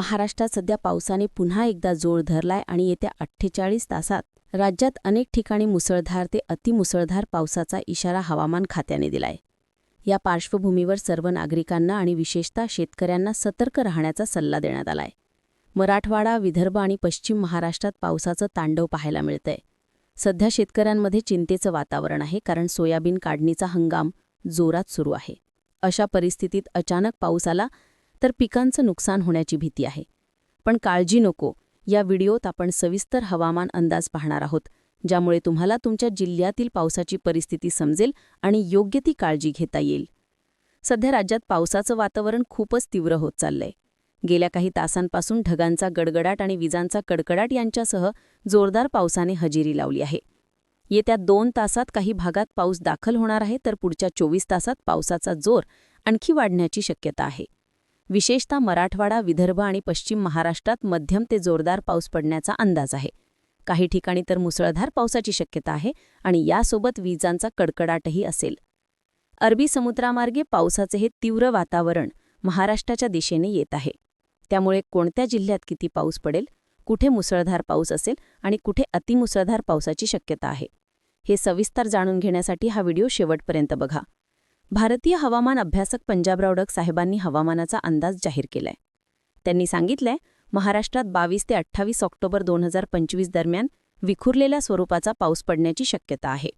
महाराष्ट्रात सध्या पावसाने पुन्हा एकदा जोर धरलाय आणि येत्या अठ्ठेचाळीस तासात राज्यात अनेक ठिकाणी मुसळधार ते अतिमुसळधार पावसाचा इशारा हवामान खात्याने दिलाय. या पार्श्वभूमीवर सर्व नागरिकांना आणि विशेषतः शेतकऱ्यांना सतर्क राहण्याचा सल्ला देण्यात आलाय. मराठवाडा विदर्भ आणि पश्चिम महाराष्ट्रात पावसाचं तांडव पाहायला मिळतंय. सध्या शेतकऱ्यांमध्ये चिंतेचं वातावरण आहे कारण सोयाबीन काढणीचा हंगाम जोरात सुरू आहे. अशा परिस्थितीत अचानक पाऊस आला तर पिकांचं नुकसान होण्याची भीती आहे. पण काळजी नको. या व्हिडिओत आपण सविस्तर हवामान अंदाज पाहणार आहोत ज्यामुळे तुम्हाला तुमच्या जिल्ह्यातील पावसाची परिस्थिती समजेल आणि योग्य ती काळजी घेता येईल. सध्या राज्यात पावसाचं वातावरण खूपच तीव्र होत चाललंय. गेल्या काही तासांपासून ढगांचा गडगडाट आणि विजांचा कडकडाट यांच्यासह जोरदार पावसाने हजेरी लावली आहे. येत्या दोन तासात काही भागात पाऊस दाखल होणार आहे तर पुढच्या चोवीस तासात पावसाचा जोर आणखी वाढण्याची शक्यता आहे. विशेषतः मराठवाडा विदर्भ आणि पश्चिम महाराष्ट्रात मध्यम ते जोरदार पाऊस पडण्याचा अंदाज आहे. काही ठिकाणी तर मुसळधार पावसाची शक्यता आहे आणि यासोबत विजांचा कडकडाटही असेल. अरबी समुद्रामार्गे पावसाचे हे तीव्र वातावरण महाराष्ट्राच्या दिशेने येत आहे. त्यामुळे कोणत्या जिल्ह्यात किती पाऊस पडेल कुठे मुसळधार पाऊस असेल आणि कुठे अतिमुसळधार पावसाची शक्यता आहे? हे सविस्तर जाणून घेण्यासाठी हा व्हिडिओ शेवटपर्यंत बघा. भारतीय हवामान अभ्यासक पंजाबराव डक साहेबांनी हवामानाचा अंदाज जाहीर केलाय. त्यांनी सांगितलंय महाराष्ट्रात बावीस ते अठ्ठावीस ऑक्टोबर दोन हजार पंचवीस दरम्यान विखुरलेल्या स्वरूपाचा पाऊस पडण्याची शक्यता आहे.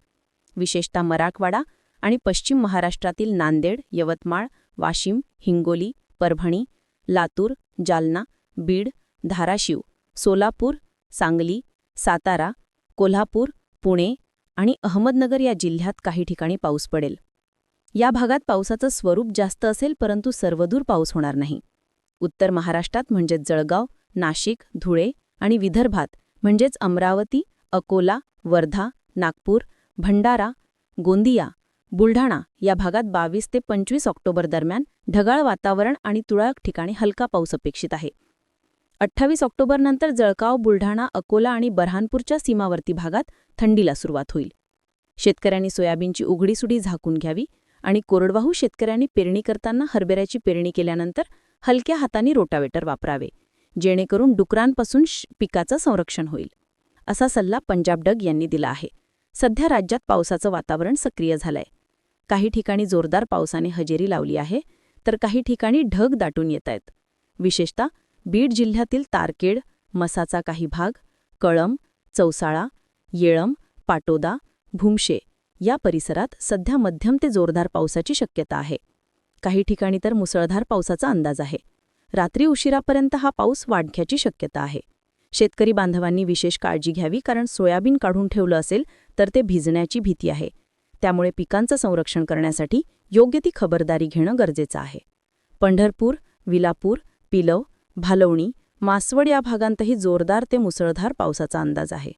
विशेषतः मराठवाडा आणि पश्चिम महाराष्ट्रातील नांदेड यवतमाळ वाशिम हिंगोली परभणी लातूर जालना बीड धाराशिव सोलापूर सांगली सातारा कोल्हापूर पुणे आणि अहमदनगर या जिल्ह्यात काही ठिकाणी पाऊस पडेल. या भागात पावसाचं स्वरूप जास्त असेल परंतु सर्वदूर पाऊस होणार नाही. उत्तर महाराष्ट्रात म्हणजेच जळगाव नाशिक धुळे आणि विदर्भात म्हणजेच अमरावती अकोला वर्धा नागपूर भंडारा गोंदिया बुलढाणा या भागात बावीस ते पंचवीस ऑक्टोबर दरम्यान ढगाळ वातावरण आणि तुळक ठिकाणी हलका पाऊस अपेक्षित आहे. अठ्ठावीस ऑक्टोबरनंतर जळगाव बुलढाणा अकोला आणि बऱ्हाणपूरच्या सीमावर्ती भागात थंडीला सुरुवात होईल. शेतकऱ्यांनी सोयाबीनची उघडीसुडी झाकून घ्यावी आणि कोरडवाहू शेतकऱ्यांनी पेरणी करताना हरभऱ्याची पेरणी केल्यानंतर हलक्या हाताने रोटावेटर वापरावे जेणेकरून डुकरांपासून पिकाचं संरक्षण होईल असा सल्ला पंजाब डग यांनी दिला आहे. सध्या राज्यात पावसाचं वातावरण सक्रिय झालंय. काही ठिकाणी जोरदार पावसाने हजेरी लावली आहे तर काही ठिकाणी ढग दाटून येत आहेत. विशेषतः बीड जिल्ह्यातील तारकेड मसाचा काही भाग कळम चौसाळा येळम पाटोदा भूमशे या परिसरात सध्या मध्यम ते जोरदार पावसाची शक्यता आहे. काही ठिकाणी तर मुसळधार पावसाचा अंदाज आहे. रात्री उशिरापर्यंत हा पाऊस वाढण्याची शक्यता आहे. शेतकरी बांधवांनी विशेष काळजी घ्यावी कारण सोयाबीन काढून ठेवलं असेल तर ते भिजण्याची भीती आहे. त्यामुळे पिकांचं संरक्षण करण्यासाठी योग्य ती खबरदारी घेणं गरजेचं आहे. पंढरपूर विलापूर पिलव भालवणी मासवड या भागांतही जोरदार ते मुसळधार पावसाचा अंदाज आहे.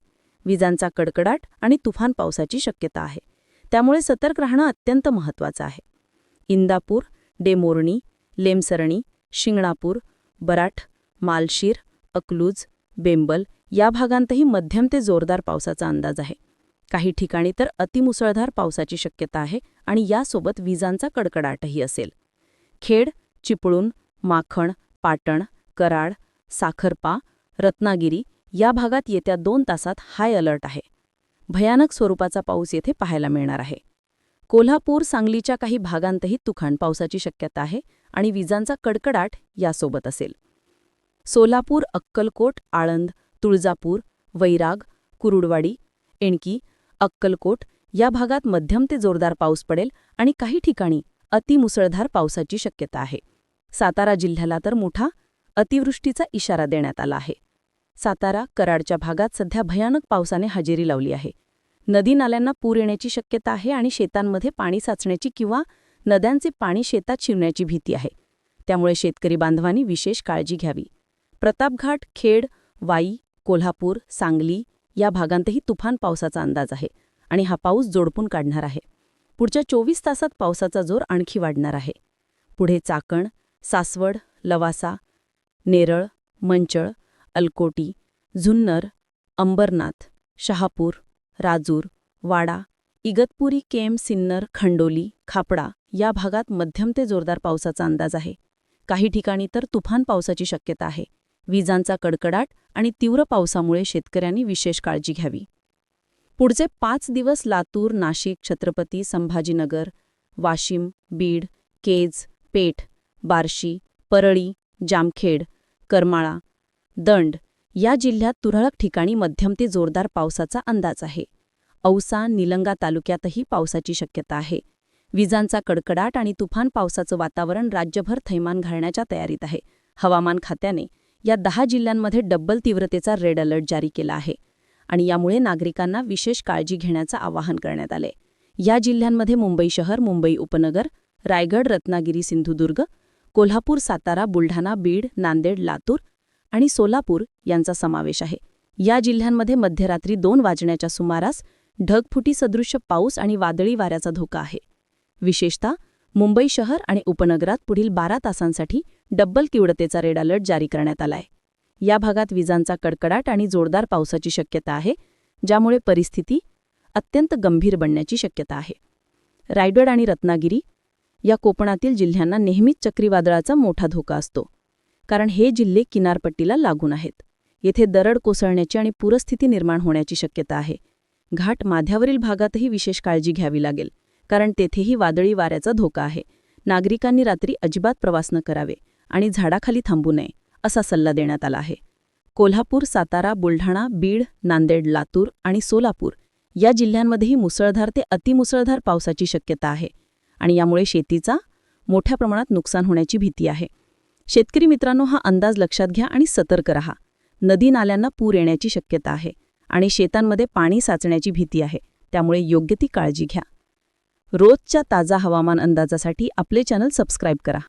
विजांचा कडकडाट आणि तुफान पावसाची शक्यता आहे. त्यामुळे सतर्क राहणं अत्यंत महत्त्वाचं आहे. इंदापूर डेमोर्णी लेमसरणी शिंगणापूर बराठ मालशीर अकलूज बेंबल या भागांतही मध्यम ते जोरदार पावसाचा अंदाज आहे. काही ठिकाणी तर अतिमुसळधार पावसाची शक्यता आहे आणि यासोबत विजांचा कडकडाटही असेल. खेड चिपळूण माखण पाटण कराड साखरपा रत्नागिरी या भागात येत्या दोन तासात हाय अलर्ट आहे. भयानक स्वरूपाचा पाऊस येथे पाहायला मिळणार आहे. कोल्हापूर सांगलीच्या काही भागांतही तुखाण पावसाची शक्यता आहे आणि विजांचा कडकडाट यासोबत असेल. सोलापूर अक्कलकोट आळंद तुळजापूर वैराग कुरुडवाडी एणकी अक्कलकोट या भागात मध्यम ते जोरदार पाऊस पडेल आणि काही ठिकाणी अतिमुसळधार पावसाची शक्यता आहे. सातारा जिल्ह्याला तर मोठा अतिवृष्टीचा इशारा देण्यात आला आहे. सातारा कराडच्या भागात सध्या भयानक पावसाने हजेरी लावली आहे. नदी नाल्यांना पूर येण्याची शक्यता आहे आणि शेतांमध्ये पाणी साचण्याची किंवा नद्यांचे पाणी शेतात शिरण्याची भीती आहे. त्यामुळे शेतकरी बांधवांनी विशेष काळजी घ्यावी. प्रतापघाट खेड वाई कोल्हापूर सांगली या भागांतही तुफान पावसाचा अंदाज आहे आणि हा पाऊस जोडपून काढणार आहे. पुढच्या चोवीस तासात पावसाचा जोर आणखी वाढणार आहे. पुढे चाकण सासवड लवासा नेरळ मंचळ अलकोटी झुन्नर अंबरनाथ शहापूर राजूर वाडा इगतपुरी केम सिन्नर खंडोली खापडा या भागात मध्यम ते जोरदार पावसाचा अंदाज आहे. काही ठिकाणी तर तुफान पावसाची शक्यता आहे. विजांचा कडकडाट आणि तीव्र पावसामुळे शेतकऱ्यांनी विशेष काळजी घ्यावी. पुढचे पाच दिवस लातूर नाशिक छत्रपती संभाजीनगर वाशिम बीड केज पेठ बार्शी परळी जामखेड करमाळा दंड. या जिल्ह्यात तुरळक ठिकाणी मध्यम ते जोरदार पावसाचा अंदाज आहे. औसा निलंगा तालुक्यातही पावसाची शक्यता आहे. विजांचा कडकडाट आणि तुफान पावसाचं वातावरण राज्यभर थैमान घालण्याच्या तयारीत आहे. हवामान खात्याने या दहा जिल्ह्यांमध्ये डब्बल तीव्रतेचा रेड अलर्ट जारी केला आहे आणि यामुळे नागरिकांना विशेष काळजी घेण्याचं आवाहन करण्यात आले या जिल्ह्यांमध्ये मुंबई शहर मुंबई उपनगर रायगड रत्नागिरी सिंधुदुर्ग कोल्हापूर सातारा बुलढाणा बीड नांदेड लातूर आणि सोलापूर यांचा समावेश आहे. या जिल्ह्यांमध्ये मध्यरात्री दोन वाजण्याच्या सुमारास ढगफुटी सदृश्य पाऊस आणि वादळी वाऱ्याचा धोका आहे. विशेषतः मुंबई शहर आणि उपनगरात पुढील बारा तासांसाठी डब्बल तीव्रतेचा रेड अलर्ट जारी करण्यात आलाय. या भागात विजांचा कडकडाट आणि जोरदार पावसाची शक्यता आहे ज्यामुळे परिस्थिती अत्यंत गंभीर बनण्याची शक्यता आहे. रायगड आणि रत्नागिरी या कोकणातील जिल्ह्यांना नेहमीच चक्रीवादळाचा मोठा धोका असतो. कारण हे जिल्हे किनारपट्टीला लागून आहेत. येथे दरड कोसळण्याची आणि पूरस्थिती निर्माण होण्याची शक्यता आहे. घाट माध्यावरील भागातही विशेष काळजी घ्यावी लागेल कारण तेथेही वादळी वाऱ्याचा धोका आहे. नागरिकांनी रात्री अजिबात प्रवास न करावे आणि झाडाखाली थांबू नये असा सल्ला देण्यात आला आहे. कोल्हापूर सातारा बुलढाणा बीड नांदेड लातूर आणि सोलापूर या जिल्ह्यांमध्येही मुसळधार ते अतिमुसळधार पावसाची शक्यता आहे आणि यामुळे शेतीचा मोठ्या प्रमाणात नुकसान होण्याची भीती आहे. शेतकरी मित्रांनो हा अंदाज लक्षात घ्या आणि सतर्क रहा. नदी नाल्यांना पूर येण्याची शक्यता आहे आणि शेतांमध्ये पाणी साचण्याची भीती आहे त्यामुळे योग्य ती काळजी घ्या. रोजच्या ताजा हवामान अंदाजासाठी आपले चॅनल सबस्क्राईब करा.